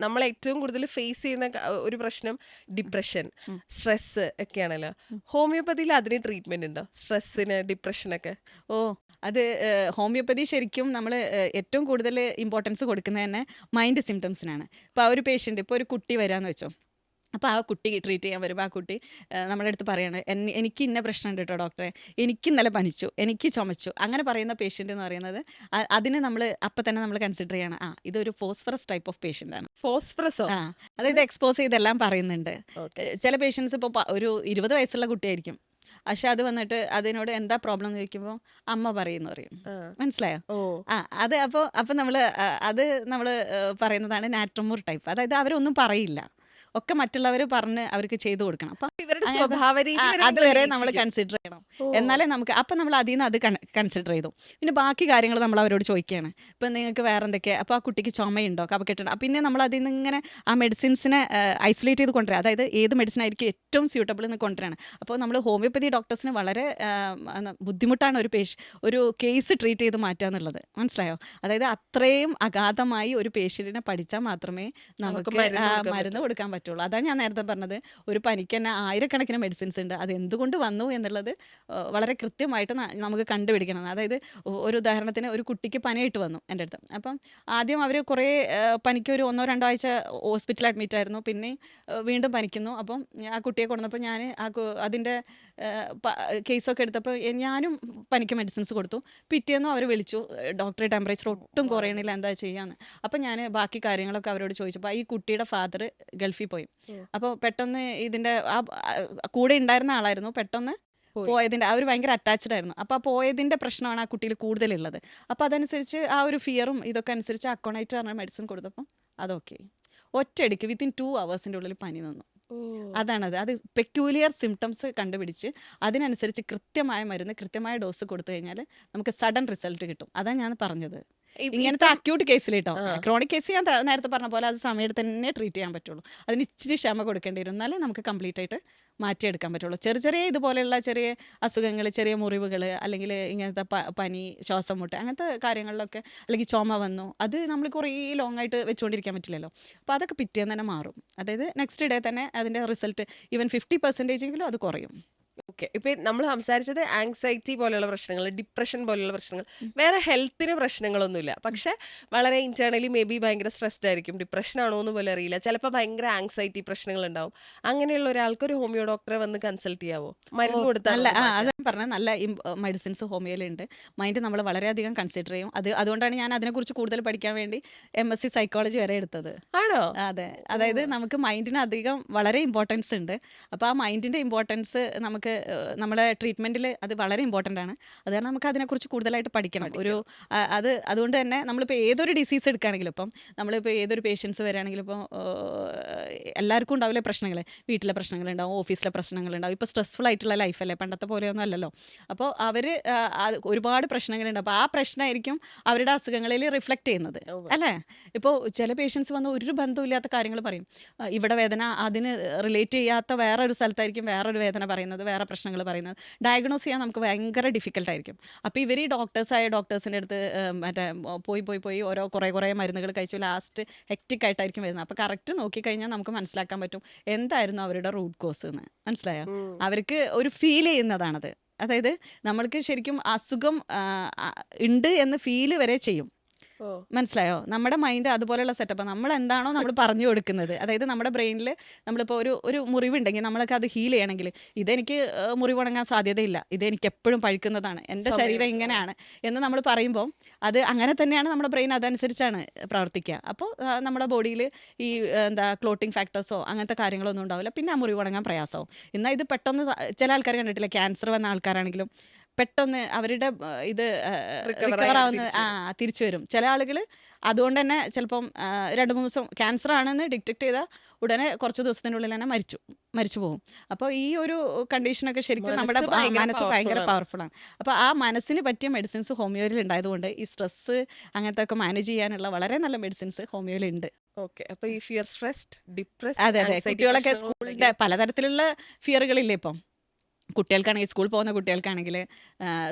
നമ്മൾ ഏറ്റവും കൂടുതൽ ഫേസ് ചെയ്യുന്ന ഒരു പ്രശ്നം ഡിപ്രഷൻ. സ്ട്രെസ് ഒക്കെയാണല്ലോ. ഹോമിയോപ്പതിയിൽ അതിന് ട്രീറ്റ്മെന്റ് ഉണ്ടോ? സ്ട്രെസ്സിന് ഡിപ്രഷനൊക്കെ ഓ അത് ഹോമിയോപ്പതി ശരിക്കും നമ്മൾ ഏറ്റവും കൂടുതൽ ഇമ്പോർട്ടൻസ് കൊടുക്കുന്നത് തന്നെ മൈൻഡ് സിംറ്റംസിനാണ് ഇപ്പോൾ ആ ഒരു പേഷ്യന്റ് ഇപ്പോൾ ഒരു കുട്ടി വരാമെന്ന് വെച്ചോ. അപ്പോൾ ആ കുട്ടി ട്രീറ്റ് ചെയ്യാൻ വരുമ്പോൾ ആ കുട്ടി നമ്മുടെ അടുത്ത് പറയാണ് "എന്നെ- എനിക്ക് ഇന്ന പ്രശ്നമുണ്ട് കേട്ടോ ഡോക്ടറെ എനിക്ക് ഇന്നലെ പനിച്ചു എനിക്ക് ചുമച്ചു. അങ്ങനെ പറയുന്ന പേഷ്യന്റ് എന്ന് പറയുന്നത് അതിനെ നമ്മൾ അപ്പം തന്നെ നമ്മൾ കൺസിഡർ ചെയ്യണം. ആ ഇതൊരു ഫോസ്ഫറസ് ടൈപ്പ് ഓഫ് പേഷ്യന്റ് ആണ്. ഫോസ്ഫറസോ ആ അതായത് എക്സ്പോസ് ചെയ്തെല്ലാം പറയുന്നുണ്ട്. ചില പേഷ്യൻസ് ഇപ്പോൾ ഒരു ഇരുപത് വയസ്സുള്ള കുട്ടിയായിരിക്കും. പക്ഷെ അത് വന്നിട്ട് അതിനോട് എന്താ പ്രോബ്ലം എന്ന് ചോദിക്കുമ്പോൾ അമ്മ പറയുന്നു പറയും. മനസ്സിലായോ? ആ അത് അപ്പോൾ അപ്പോൾ നമ്മൾ അത് നമ്മൾ പറയുന്നതാണ് നാട്രമൂർ ടൈപ്പ് അതായത് അവരൊന്നും പറയില്ല. ഒക്കെ മറ്റുള്ളവർ പറഞ്ഞ് അവർക്ക് ചെയ്തു കൊടുക്കണം. അപ്പം ഇവരുടെ സ്വഭാവ രീതി ആ, വരെ അത് നിങ്ങൾ വരെ നമ്മൾ കൺസിഡർ ചെയ്യണം. എന്നാലേ നമുക്ക് അപ്പം നമ്മൾ അതിൽ നിന്ന് അത് കൺസിഡർ ചെയ്തു. പിന്നെ ബാക്കി കാര്യങ്ങൾ നമ്മൾ അവരോട് ചോദിക്കുകയാണ്. ഇപ്പം നിങ്ങൾക്ക് വേറെ എന്തൊക്കെ അപ്പോൾ ആ കുട്ടിക്ക് ചുമയുണ്ടോ? കഫക്കെട്ടുണ്ടോ പിന്നെ നമ്മൾ അതിൽ നിന്ന് ഇങ്ങനെ ആ മെഡിസിൻസിനെ ഐസൊലേറ്റ് ചെയ്ത് കൊണ്ടുവരിക അതായത് ഏത് മെഡിസിൻ ആയിരിക്കും ഏറ്റവും സ്യൂട്ടബിൾ എന്ന് കൊണ്ടുവരാണ്. അപ്പോൾ നമ്മൾ ഹോമിയോപ്പതി ഡോക്ടേഴ്സിന് വളരെ ബുദ്ധിമുട്ടാണ് ഒരു പേഷ് ഒരു കേസ് ട്രീറ്റ് ചെയ്ത് മാറ്റുക എന്നുള്ളത്. മനസ്സിലായോ? അതായത് അത്രയും അഗാധമായി ഒരു പേഷ്യന്റിനെ പഠിച്ചാൽ മാത്രമേ നമുക്ക് മരുന്ന് കൊടുക്കാൻ കൊടുക്കാൻ പറ്റുള്ളൂ. അതാണ് ഞാൻ നേരത്തെ പറഞ്ഞത്. ഒരു പനിക്ക് തന്നെ ആയിരക്കണക്കിന് മെഡിസിൻസ് ഉണ്ട്. അത് എന്തുകൊണ്ട് വന്നു എന്നുള്ളത് വളരെ കൃത്യമായിട്ട് നമുക്ക് കണ്ടുപിടിക്കണം. അതായത് ഒരു ഉദാഹരണത്തിന് ഒരു കുട്ടിക്ക് പനിയായിട്ട് വന്നു എന്റെ അടുത്ത്. അപ്പം ആദ്യം അവർ കുറേ പനിക്ക് ഒരു ഒന്നോ രണ്ടോ ആഴ്ച ഹോസ്പിറ്റലിൽ അഡ്മിറ്റ് ആയിരുന്നു. പിന്നെ വീണ്ടും പനിക്കുന്നു. അപ്പം ആ കുട്ടിയെ കൊണ്ടുവന്നപ്പോൾ ഞാൻ ആ അതിന്റെ കേസൊക്കെ എടുത്തപ്പോൾ ഞാനും പനിക്ക് മെഡിസിൻസ് കൊടുത്തു. പിറ്റേന്നും അവർ വിളിച്ചു ഡോക്ടറെ ടെമ്പറേച്ചർ ഒട്ടും കുറയണില്ല എന്താ ചെയ്യാന്ന്. അപ്പം ഞാൻ ബാക്കി കാര്യങ്ങളൊക്കെ അവരോട് ചോദിച്ചപ്പോൾ ഈ കുട്ടിയുടെ ഫാദർ ഗൾഫിൽ പോയി. അപ്പോൾ പെട്ടെന്ന് ഇതിന്റെ ആ കൂടെ ഉണ്ടായിരുന്ന ആളായിരുന്നു പെട്ടെന്ന് പോയതിന്റെ പോയതിന്റെ അവർ ഭയങ്കര അറ്റാച്ച്ഡ് ആയിരുന്നു. അപ്പോൾ ആ പോയതിന്റെ പ്രശ്നമാണ് ആ കുട്ടിയിൽ കൂടുതലുള്ളത്. അപ്പോൾ അതനുസരിച്ച് ആ ഒരു ഫിയറും ഇതൊക്കെ അനുസരിച്ച് അക്കോണൈറ്റ് പറഞ്ഞ മെഡിസിൻ കൊടുത്തപ്പോൾ അതൊക്കെ ഒറ്റയടിക്ക് വിത്തിൻ ടു അവേഴ്സിന്റെ ഉള്ളിൽ പനി നിന്നു. അതാണത്. അത് പെക്യൂലിയർ സിംറ്റംസ് കണ്ടുപിടിച്ച് അതിനനുസരിച്ച് കൃത്യമായ മരുന്ന് കൃത്യമായ ഡോസ് കൊടുത്തു കഴിഞ്ഞാൽ നമുക്ക് സഡൻ റിസൾട്ട് കിട്ടും. അതാണ് ഞാൻ പറഞ്ഞത്. ഇങ്ങനത്തെ അക്യൂട്ട് കേസിൽ കേട്ടോ. ക്രോണിക് കേസ് ഞാൻ നേരത്തെ പറഞ്ഞ പോലെ അത് സമയത്ത് തന്നെ ട്രീറ്റ് ചെയ്യാൻ പറ്റുള്ളൂ. അതിന് ഇച്ചിരി ക്ഷമ കൊടുക്കേണ്ടി വരും എന്നാലേ നമുക്ക് കംപ്ലീറ്റ് ആയിട്ട് മാറ്റിയെടുക്കാൻ പറ്റുള്ളൂ. ചെറിയ ചെറിയ ഇതുപോലെയുള്ള ചെറിയ അസുഖങ്ങൾ ചെറിയ മുറിവുകൾ അല്ലെങ്കിൽ ഇങ്ങനത്തെ പ- പനി ശ്വാസം മുട്ട് അങ്ങനത്തെ കാര്യങ്ങളിലൊക്കെ അല്ലെങ്കിൽ ചുമ വന്നു അത് നമ്മൾ കുറേ ലോങ് ആയിട്ട് വെച്ചുകൊണ്ടിരിക്കാൻ പറ്റില്ലല്ലോ. അപ്പോൾ അതൊക്കെ പിറ്റേന്ന് തന്നെ മാറും. അതായത് നെക്സ്റ്റ് ഡേ തന്നെ അതിന്റെ റിസൾട്ട് ഈവൻ ഫിഫ്റ്റി പെർസെന്റേജെങ്കിലും അത് കുറയും. ഓക്കെ. ഇപ്പൊ നമ്മൾ സംസാരിച്ചത് ആങ്സൈറ്റി പോലെയുള്ള പ്രശ്നങ്ങൾ ഡിപ്രഷൻ പോലെയുള്ള പ്രശ്നങ്ങൾ വേറെ ഹെൽത്തിന് പ്രശ്നങ്ങളൊന്നുമില്ല. പക്ഷെ വളരെ ഇന്റേണലി മേ ബി ഭയങ്കര സ്ട്രെസ്ഡ് ആയിരിക്കും. ഡിപ്രഷൻ ആണോ എന്ന് പോലും അറിയില്ല. ചിലപ്പോൾ ഭയങ്കര ആങ്സൈറ്റി പ്രശ്നങ്ങൾ ഉണ്ടാവും. അങ്ങനെയുള്ള ഒരാൾക്ക് ഒരു ഹോമിയോ ഡോക്ടറെ വന്ന് കൺസൾട്ട് ചെയ്യാവോ? മരുന്ന് കൊടുത്താൽ അതാണ് പറഞ്ഞത്. നല്ല മെഡിസിൻസ് ഹോമിയോയിലുണ്ട് മൈൻഡ് നമ്മൾ വളരെയധികം കൺസിഡർ ചെയ്യും. അത് അതുകൊണ്ടാണ് ഞാൻ അതിനെക്കുറിച്ച് കൂടുതൽ പഠിക്കാൻ വേണ്ടി എം എസ് സി സൈക്കോളജി വരെ എടുത്തത്. ആണോ? അതെ. അതായത് നമുക്ക് മൈൻഡിന് അധികം വളരെ ഇമ്പോർട്ടൻസ് ഉണ്ട്. അപ്പോൾ ആ മൈൻഡിന്റെ ഇമ്പോർട്ടൻസ് നമുക്ക് നമ്മുടെ ട്രീറ്റ്മെന്റിൽ അത് വളരെ ഇമ്പോർട്ടന്റ് ആണ്. അത് കാരണം നമുക്ക് അതിനെക്കുറിച്ച് കൂടുതലായിട്ട് പഠിക്കണം. ഒരു അത് അതുകൊണ്ട് തന്നെ നമ്മളിപ്പോൾ ഏതൊരു ഡിസീസ് എടുക്കുകയാണെങ്കിലും ഇപ്പം നമ്മളിപ്പോൾ ഏതൊരു പേഷ്യൻസ് വരികയാണെങ്കിലും ഇപ്പോൾ എല്ലാവർക്കും ഉണ്ടാവില്ലേ പ്രശ്നങ്ങൾ വീട്ടിലെ പ്രശ്നങ്ങളുണ്ടാവും ഓഫീസിലെ പ്രശ്നങ്ങളുണ്ടാവും ഇപ്പോൾ സ്ട്രെസ്ഫുൾ ആയിട്ടുള്ള ലൈഫല്ലേ പണ്ടത്തെ പോലെയൊന്നും അല്ലല്ലോ. അപ്പോൾ അവർ ഒരുപാട് പ്രശ്നങ്ങളുണ്ട്. അപ്പോൾ ആ പ്രശ്നമായിരിക്കും അവരുടെ അസുഖങ്ങളിൽ റിഫ്ലക്റ്റ് ചെയ്യുന്നത്. അല്ലേ? ഇപ്പോൾ ചില പേഷ്യൻസ് വന്ന് ഒരു ബന്ധമില്ലാത്ത കാര്യങ്ങൾ പറയും. ഇവിടെ വേദന അതിന് റിലേറ്റ് ചെയ്യാത്ത വേറൊരു സ്ഥലത്തായിരിക്കും വേറൊരു വേദന പറയുന്നത്. വേറെ പ്രശ്നങ്ങൾ പറയുന്നത്. ഡയഗ്നോസ് ചെയ്യാൻ നമുക്ക് ഭയങ്കര ഡിഫിക്കൽട്ടായിരിക്കും അപ്പോൾ ഇവർ ഈ ഡോക്ടേഴ്സായ ഡോക്ടേഴ്സിന്റെ അടുത്ത് മറ്റേ പോയി പോയി പോയി ഓരോ കുറേ കുറേ മരുന്നുകൾ കഴിച്ചു ലാസ്റ്റ് ഹെക്റ്റിക് ആയിട്ടായിരിക്കും വരുന്നത്. അപ്പോൾ കറക്റ്റ് നോക്കിക്കഴിഞ്ഞാൽ നമുക്ക് മനസ്സിലാക്കാൻ പറ്റും എന്തായിരുന്നു അവരുടെ റൂട്ട് കോസ് എന്ന്. മനസ്സിലായോ? അവർക്ക് ഒരു ഫീൽ ചെയ്യുന്നതാണത്. അതായത് നമ്മൾക്ക് ശരിക്കും അസുഖം ഉണ്ട് എന്ന് ഫീൽ വരെ ചെയ്യും. മനസ്സിലായോ? നമ്മുടെ മൈൻഡ് അതുപോലെയുള്ള സെറ്റപ്പ് നമ്മൾ എന്താണോ നമ്മൾ പറഞ്ഞു കൊടുക്കുന്നത്. അതായത് നമ്മുടെ ബ്രെയിനിൽ നമ്മളിപ്പോൾ ഒരു ഒരു മുറിവുണ്ടെങ്കിൽ നമ്മളൊക്കെ അത് ഹീൽ ചെയ്യണമെങ്കിൽ ഇതെനിക്ക് മുറിവ് മുറിവുണങ്ങാൻ സാധ്യതയില്ല. ഇതെനിക്ക് എപ്പോഴും പഴുക്കുന്നതാണ്. എന്റെ ശരീരം ഇങ്ങനെയാണ് എന്ന് നമ്മൾ പറയുമ്പോൾ അത് അങ്ങനെ തന്നെയാണ് നമ്മുടെ ബ്രെയിൻ അതനുസരിച്ചാണ് പ്രവർത്തിക്കുക. അപ്പോൾ നമ്മുടെ ബോഡിയിൽ ഈ എന്താ ക്ലോട്ടിങ് ഫാക്ടേഴ്സോ അങ്ങനത്തെ കാര്യങ്ങളൊന്നും ഉണ്ടാവില്ല. പിന്നെ ആ മുറിവുണങ്ങാൻ പ്രയാസവും. എന്നാൽ ഇത് പെട്ടെന്ന് ചില ആൾക്കാർ കണ്ടിട്ടില്ല? ക്യാൻസർ വന്ന ആൾക്കാരാണെങ്കിലും പെട്ടെന്ന് അവരുടെ ഇത് റിക്കവറാവുന്ന റിക്കവർ ആയി ആവുന്ന ആ തിരിച്ചു വരും. ചില ആളുകൾ അതുകൊണ്ട് തന്നെ ചിലപ്പം രണ്ട് മൂന്ന് ദിവസം ക്യാൻസർ ആണെന്ന് ഡിറ്റക്ട് ചെയ്താൽ ഉടനെ കുറച്ച് ദിവസത്തിനുള്ളിൽ തന്നെ മരിച്ചു മരിച്ചു പോകും. അപ്പോൾ ഈ ഒരു കണ്ടീഷനൊക്കെ ശരിക്കും നമ്മുടെ മനസ്സ് ഭയങ്കര. പവർഫുൾ ആണ്. അപ്പോൾ ആ മനസ്സിന് പറ്റിയ മെഡിസിൻസ് ഹോമിയോയിൽ ഉണ്ടായതുകൊണ്ട് ഈ സ്ട്രെസ്സ് അങ്ങനത്തെ ഒക്കെ മാനേജ് ചെയ്യാനുള്ള വളരെ നല്ല മെഡിസിൻസ് ഹോമിയോയിൽ ഉണ്ട് ഓക്കെ അപ്പൊ ഈ ഫിയർ സ്ട്രെസ്ഡ് ഡിപ്രസ് അതെ അതെ. കുട്ടികളൊക്കെ സ്കൂളിന്റെ പലതരത്തിലുള്ള ഫിയറുകളില്ലേ ഇപ്പം? കുട്ടികൾക്കാണെങ്കിൽ സ്കൂൾ പോകുന്ന കുട്ടികൾക്കാണെങ്കിൽ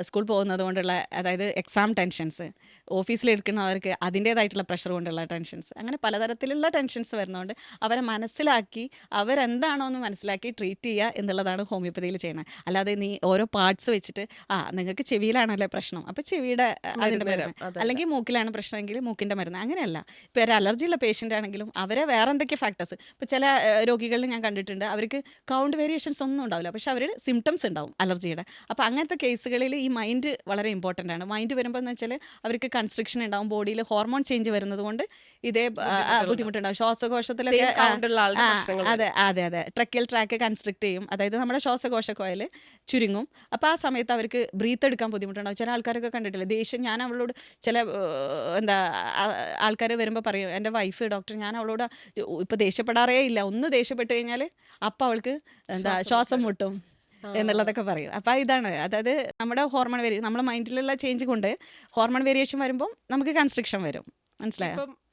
സ്കൂൾ പോകുന്നത് കൊണ്ടുള്ള അതായത് എക്സാം ടെൻഷൻസ് ഓഫീസിലെടുക്കുന്നവർക്ക് അതിന്റേതായിട്ടുള്ള പ്രഷർ കൊണ്ടുള്ള ടെൻഷൻസ് അങ്ങനെ പലതരത്തിലുള്ള ടെൻഷൻസ് വരുന്നതുകൊണ്ട് അവരെ മനസ്സിലാക്കി അവരെന്താണോ എന്ന് മനസ്സിലാക്കി ട്രീറ്റ് ചെയ്യുക എന്നുള്ളതാണ് ഹോമിയോപ്പതിയിൽ ചെയ്യുന്നത് അല്ലാതെ നീ ഓരോ പാർട്സ് വെച്ചിട്ട് ആ നിങ്ങൾക്ക് ചെവിയിലാണല്ലേ പ്രശ്നം അപ്പോൾ ചെവിയുടെ അതിന്റെ മരുന്ന്. അല്ലെങ്കിൽ മൂക്കിലാണ് പ്രശ്നമെങ്കിൽ മൂക്കിന്റെ മരുന്ന് അങ്ങനെയല്ല. ഇപ്പോൾ ഒരു അലർജി ഉള്ള പേഷ്യന്റ് ആണെങ്കിലും അവരെ വേറെ എന്തൊക്കെ ഫാക്ടേഴ്സ് ഇപ്പോൾ ചില രോഗികളിൽ ഞാൻ കണ്ടിട്ടുണ്ട് അവർക്ക് കൗണ്ട് വേരിയേഷൻസ് ഒന്നും ഉണ്ടാവില്ല പക്ഷെ അവർ സിംറ്റംസ് ഉണ്ടാവും അലർജിയുടെ. അപ്പോൾ അങ്ങനത്തെ കേസുകളിൽ ഈ മൈൻഡ് വളരെ ഇമ്പോർട്ടന്റ് ആണ്. മൈൻഡ് വരുമ്പോൾ എന്ന് വെച്ചാൽ അവർക്ക് കൺസ്ട്രക്ഷൻ ഉണ്ടാവും ബോഡിയിൽ ഹോർമോൺ ചേഞ്ച് വരുന്നത് കൊണ്ട് ഇതേ ബുദ്ധിമുട്ടുണ്ടാവും. ശ്വാസകോശത്തിലൊക്കെ അതെ അതെ അതെ. ട്രക്കിയൽ ട്രാക്ക് കൺസ്ട്രക്ട് ചെയ്യും. അതായത് നമ്മുടെ ശ്വാസകോശ കോയിൽ ചുരുങ്ങും. അപ്പോൾ ആ സമയത്ത് അവർക്ക് ബ്രീത്ത് എടുക്കാൻ ബുദ്ധിമുട്ടുണ്ടാവും. ചില ആൾക്കാരൊക്കെ കണ്ടിട്ടില്ല? ദേഷ്യം. ഞാൻ അവളോട് ചില എന്താ ആൾക്കാർ വരുമ്പോൾ പറയും എന്റെ വൈഫ് ഡോക്ടർ ഞാൻ അവളോട് ഇപ്പോൾ ദേഷ്യപ്പെടാറേ ഇല്ല. ഒന്ന് ദേഷ്യപ്പെട്ട് കഴിഞ്ഞാൽ അപ്പം അവൾക്ക് എന്താ ശ്വാസം മുട്ടും. എന്നുള്ളതൊക്കെ പറയും. അപ്പോൾ ഇതാണ്. അതായത് നമ്മുടെ ഹോർമോൺ വേരിയ നമ്മുടെ മൈൻഡിലുള്ള ചേഞ്ച് കൊണ്ട് ഹോർമോൺ വേരിയേഷൻ വരുമ്പോൾ നമുക്ക് കൺസ്ട്രക്ഷൻ വരും. മനസ്സിലായോ?